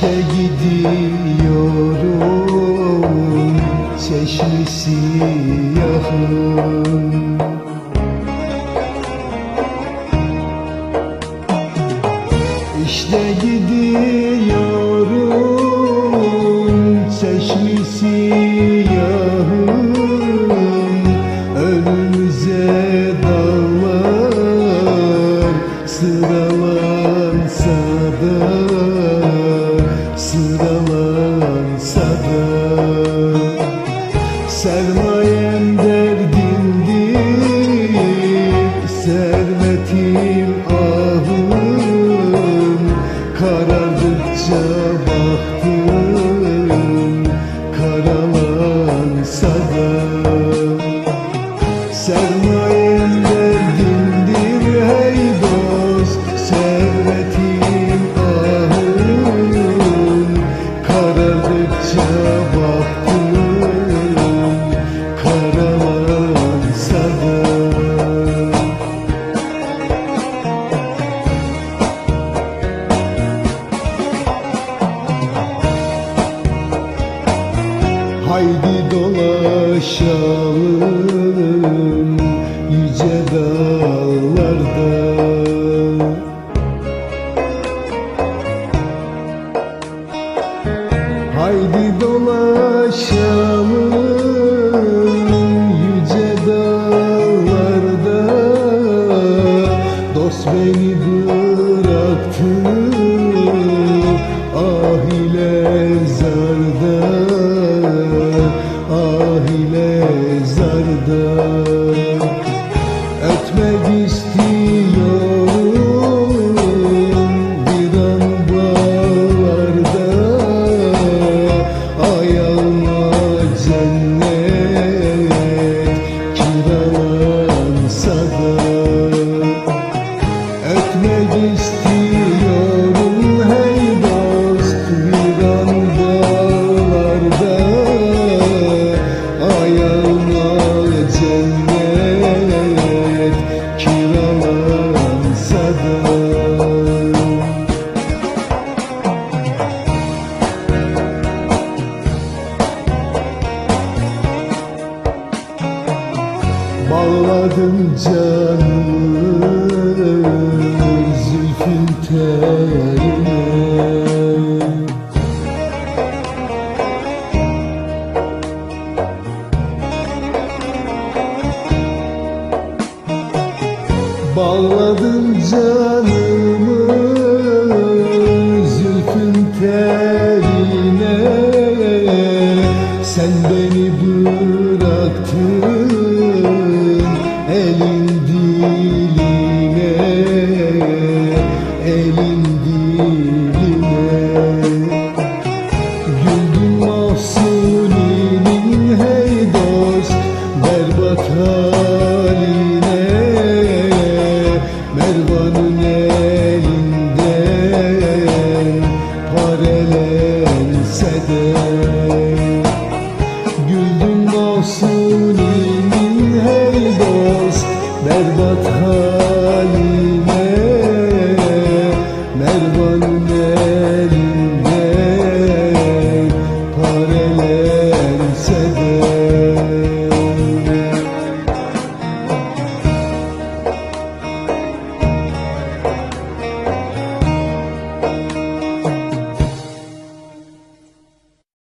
gidiyorum Çeşmi siyahım İşte gidiyorum Sıralansa da Sermayem derdimdir Servetim ahım. Karardıkça Haydi dolaşalım Bağladım canımı zülfün teline Bağladım canımı elin diline Elin diline. Güldüm mahzuninin hey berbat haline. Mervan'ın elinden parelense de Güldüm mahzuninin hey dost berbat haline